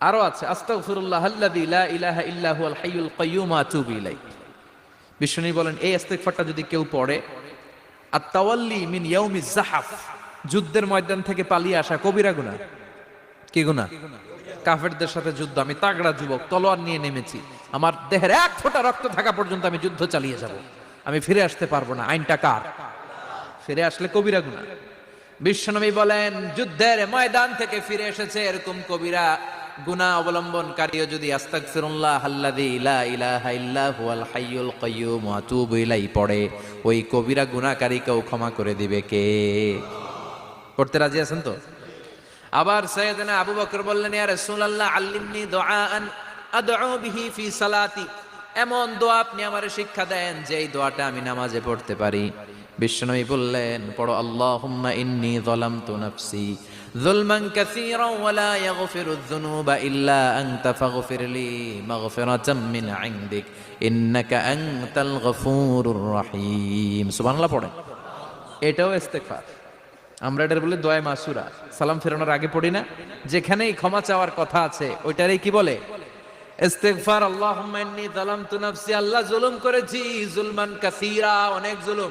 আরও আছে, আস্তাগফিরুল্লাহ হাইয়ুল বলেন, এই ইস্তেগফারটা যদি কেউ পড়ে আর তাওয়াল্লি মিন ইয়াউমিজ জাহাফ যুদ্ধের ময়দান থেকে পালিয়ে আসা কবিরা গুনাহ। কি গুনাহ? কাফেরদের সাথে যুদ্ধ, আমি তাগড়া যুবক, তলোয়ার নিয়ে নেমেছি, আমার দেহের এক ফোঁটা রক্ত থাকা পর্যন্ত আমি যুদ্ধ চালিয়ে যাব, আমি ফিরে আসতে পারব না, আইনটা কার? ফিরে আসলে কবিরা গুনাহ। বিশ্বনবী বলেন, যুদ্ধের ময়দান থেকে ফিরে এসেছে এরকম কবিরা। যদি কাইয়্যুম ওয়া আতুবু ইলাইহি পড়ে, ওই কবিরা গুনাহকারীকেও ক্ষমা করে দিবে কে? পড়তে রাজি আছেন তো? আবার সৈয়দনা আবু বকর বললেন, ইয়া রাসূলুল্লাহ, আল্লিমনি দুআআন আদউ বিহি ফি সালাতি। এমন দোয়া আপনি আমারে শিক্ষা দেন যে এই দোয়াটা আমি নামাজে পড়তে পারি। বিশ্বনবী বললেন, পড়ো, আল্লাহুম্মা ইন্নী যালামতু নাফসি। যুলমান কাসীরান ওয়া লা ইয়াগফিরু যুনুবা ইল্লা আনতা ফাগফির লি মাগফিরাতাম মিন ইনদিক, ইন্নাকা আনতাল গফুরুর রহিম। সুবহানাল্লাহ পড়েন। এটাও ইস্তেগফার। আমরা এটার বলে দোয়া মাসুরা। সালাম ফেরানোর আগে পড়ি না? যেখানেই ক্ষমা চাওয়ার কথা আছে, ওইটারই কি বলে? ইস্তেগফার, আল্লাহুম্মা ইন্নী যালামতু নাফসি, আল্লাহ জুলুম করেছি, জুলমান কাসীরা অনেক জুলুম।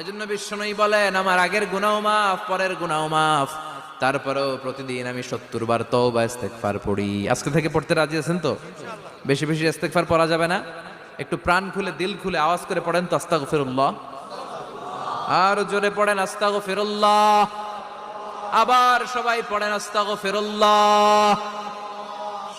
এজন্য বিশ্বনবী বলেন, আমার আগের গুনাহ মাফ, পরের গুনাহ মাফ। তারপরেও প্রতিদিন আমি সত্তর বার তওবা, ইস্তেগফার পড়ি। আজকে থেকে পড়তে রাজি আছেন তো? বেশি বেশি ইস্তেগফার পড়া যাবে না? একটু প্রাণ খুলে, দিল খুলে আওয়াজ করে পড়েন তো, আস্তাগফিরুল্লাহ। আর জোরে পড়েন, আস্তাগফিরুল্লাহ। আবার সবাই পড়েন, আস্তাগফিরুল্লাহ।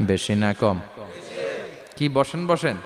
বেশি না কম। কি বসেন বসেন।